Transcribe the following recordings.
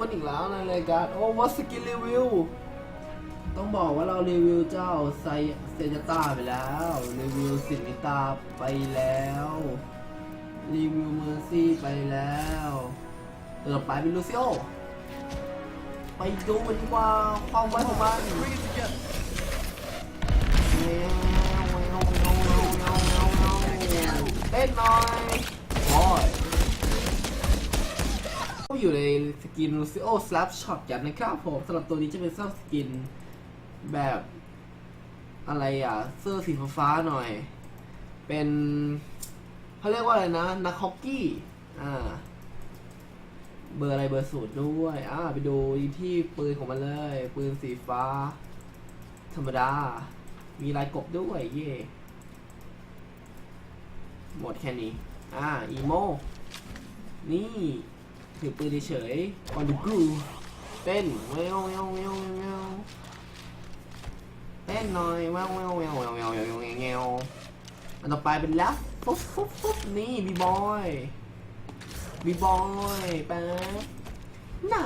กันอีกแล้วในรายการโอ้วัสกินรีวิว ต้องบอกว่าเรารีวิวเจ้าไซเซจตาไปแล้ว รีวิวสินิตาไปแล้ว รีวิวเมอร์ซี่ไปแล้วเออไปเป็นลูซิโอ ไปดูมันดีกว่าความไวของมันเต้นหน่อย อยู่ในสกิน Lucio Slap Shot กันนะครับผมสำหรับตัวนี้จะเป็นเสื้อสกินแบบอะไรอะ เสื้อสีฟ้าหน่อย เป็นเขาเรียกว่าอะไรนะ นักฮอกกี้ อ่า เบอร์อะไรเบอร์สูตรด้วย อ่า ไปดูที่ปืนของมันเลย ปืนสีฟ้า ธรรมดา มีลายกบด้วย เย่หมดแค่นี้ อ่า อีโม นี่ ถือปืนเฉยๆ on the groove เต้นแมวแมวแมวแมวเต้นหน่อยแมวแมวแมวแมวแมวแมววอันต่อไปเป็นแรปปุ๊บปุ๊บปุ๊บนี่บีบอยบีบอยไปน่า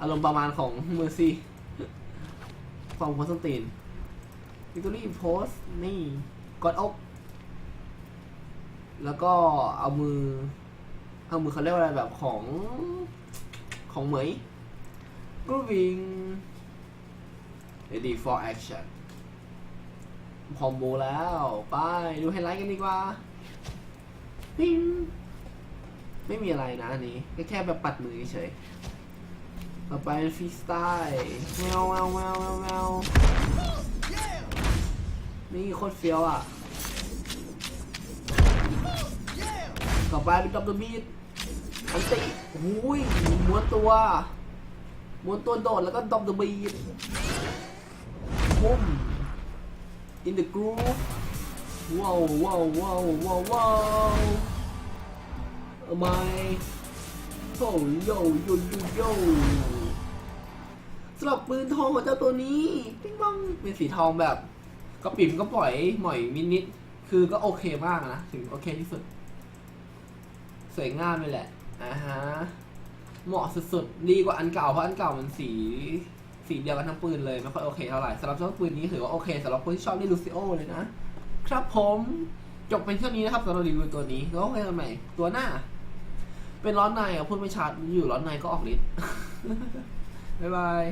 อารมณ์ประมาณของเมอร์ซี่ความอนสตินวิกตอรี่โพสนี่กดอก แล้วก็เอามือ อามือเขาเรียกว่าอะไรแบบของของเหมยกรูวิง ready for action คอมโบแล้ว ไป ดูไฮไลท์กันดีกว่าปิ้งไม่มีอะไรนะอันนี้แค่แค่แบบปัดมือเฉยต่อไปฟรีสไตล์แมวแมวแมวแมวแมวนี่โคตรเฟี้ยวอะต่อไปเป็นดับเบิลบีด อันติอุ้ยม้วนตัวม้วนตัวโดดแล้วก็ดับเบิลบีดปุ้ม in the groove ว้าวว้าวว้าวว้าวว้าวเอาไหมโอ้โยโยโยโยสำหรับปืนทองของเจ้าตัวนี้ปิ้งปังเป็นสีทองแบบก็ปิ่มก็ปล่อยหม่อยมินิดคือก็โอเคมากนะ ถึงโอเคที่สุด สวยงามเลยแหละ อ่าฮะ เหมาะสุดๆ ดีกว่าอันเก่าเพราะอันเก่ามันสีสีเดียวกันทั้งปืนเลยไม่ค่อยโอเคเท่าไหร่สำหรับเจ้าปืนนี้ถือว่าโอเคสำหรับคนที่ชอบเล่นลูซิโอเลยนะ ครับผมจบเป็นเท่านี้นะครับสำหรับรีวิวตัวนี้แล้วไปกันใหม่ตัวหน้า เป็นร้อนในอะพูดไม่ชัดอยู่ร้อนในก็ออกฤทธิ์บ๊ายบาย